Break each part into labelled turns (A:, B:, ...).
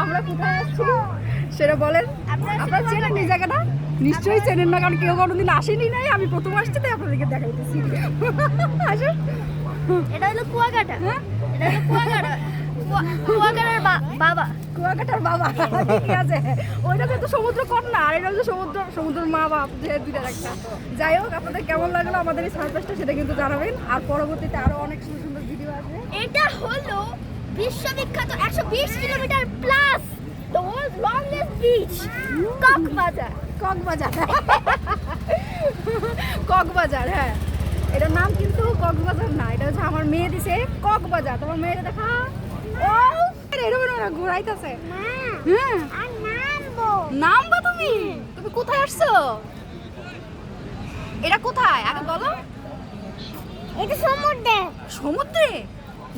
A: আমরা কোথায় আসছি? সেটা বলেন। আপনারা চেনেন এই জায়গাটা? নিশ্চয়ই চেনেন না কারণ কেউ কোনোদিন আসেনি নাই। আমি প্রথম আসছি তাই আপনাদেরকে দেখাইতেছি। আসুন।
B: এটা হলো কুয়াকাটা।
A: হ্যাঁ?
B: এটা হলো কুয়াকাটা। কুয়াকাটার বাবা।
A: কুয়াকাটার বাবা। ঠিক আছে। ওইটা তো সমুদ্র কন্যা আর এটা হচ্ছে সমুদ্র সমুদ্রের মা বাপ যে একটা। যাই হোক আপনাদের কেমন লাগল আমাদের এই সার্ভিসটা সেটা কিন্তু জানাবেন। আর পরবর্তীতে আরও অনেক সুন্দর সুন্দর ভিডিও আসবে।
B: এটা হলো বিশ্ববিখ্যাত একশো বিশ kilometre plus the world longest beach Cox's Bazar
A: Cox's Bazar Cox's Bazar হ্যাঁ। এটার নাম কিন্তু কক্সবাজার না এটা হচ্ছে আমার মেয়ে দিছে কক্সবাজার তোমার মেয়েটা দেখা? ও এরকম না ঘুরাইতেছে। হ্যাঁ।
B: নামবো
A: তুমি? তুমি কোথায় আসছো? এটা কোথায়? আগে বলো।
B: এটা সমুদ্রে।
A: সমুদ্রে?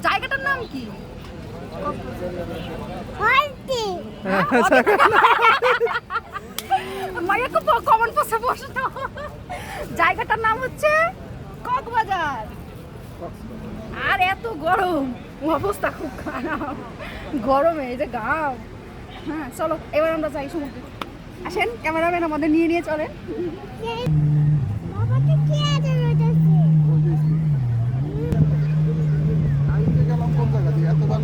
A: জায়গাটার নাম কি? মাইয়া খুব কমন প্রশ্ন প্রশ্ন জায়গাটার নাম হচ্ছে কক্সবাজার। আর এত গরম। অবস্থা খুব খারাপ। গরমে এই যে গাম। হ্যাঁ চলো এবার আমরা যাই সমুদ্রে। আসেন ক্যামেরাম্যান আমাদের নিয়ে নিয়ে চলেন
B: বাবাতে কি আছে রয়েছে
C: আইতে গেলাম কোন জায়গা দিয়ে এত বালি তো ছিল না ভালো জায়গা দিয়ে গেছিলাম।
B: এটা কিন্তু তোমার আসে জুতা কিন্তু এই কাছে কিনতে দিতে হবে জুতা কিনতে হবে
A: এই যে এটা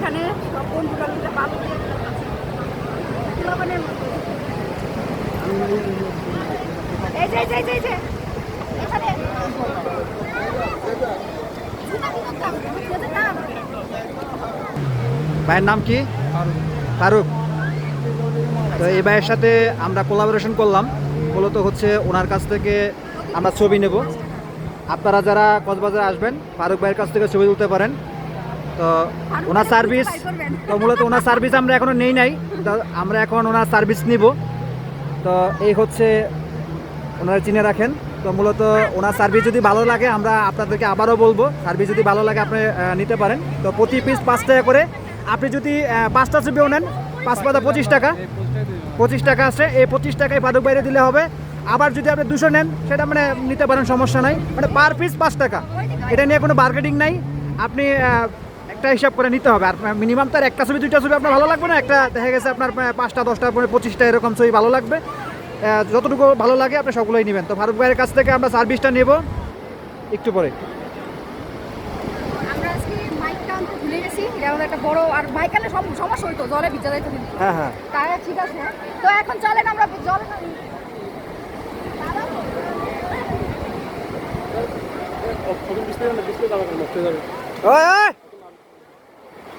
A: সব বন্ধুরা মিলে এখানে। দাম
D: ভাইয়ের নাম কি? ফারুক। তো এই ভাইয়ের সাথে আমরা কোলাবোরেশন করলাম। মূলত হচ্ছে ওনার কাছ থেকে আমরা ছবি নেব। আপনারা যারা কক্সবাজার আসবেন, ফারুক ভাইয়ের কাছ থেকে ছবি তুলতে পারেন। তো ওনার সার্ভিস তো মূলত ওনার সার্ভিস আমরা এখনও নেই নাই, তো আমরা এখন ওনার সার্ভিস নিব। তো এই হচ্ছে ওনারা চিনে রাখেন। তো মূলত ওনার সার্ভিস যদি ভালো লাগে, আমরা আপনাদেরকে আবারও বলব সার্ভিস যদি ভালো লাগে আপনি নিতে পারেন। তো প্রতি পিস পাঁচ টাকা করে। আপনি যদি পাঁচটা ছবিও নেন, পাঁচ পাতা পঁচিশ টাকা। পঁচিশ টাকা আছে, এই পঁচিশ টাকায় পাদক বাইরে দিলে হবে। আবার যদি আপনি দুশো নেন, সেটা মানে নিতে পারেন, সমস্যা নাই। মানে পার পিস পাঁচ টাকা। এটা নিয়ে কোনো বার্গেটিং নাই। আপনি একটা হিসাব করে নিতে হবে আর মিনিমাম তার একটা ছবি দুইটা ছবি আপনার ভালো লাগবে না একটা দেখা গেছে আপনার পাঁচটা দশটা পঁচিশটা এরকম ছবি ভালো লাগবে যতটুকু ভালো লাগে আপনি সবগুলোই নেবেন তো ফারুক ভাইয়ের কাছ থেকে আমরা সার্ভিসটা নেব একটু পরে
A: আমরা আজকে মাইকটা আনতে ভুলে গেছি এটা আমাদের একটা বড় আর মাইক সব সমস্যা হইতো জলে ভিজা যাইতো
D: হ্যাঁ হ্যাঁ
A: তাই ঠিক আছে তো এখন চলেন আমরা জলে
D: ওই, ওই!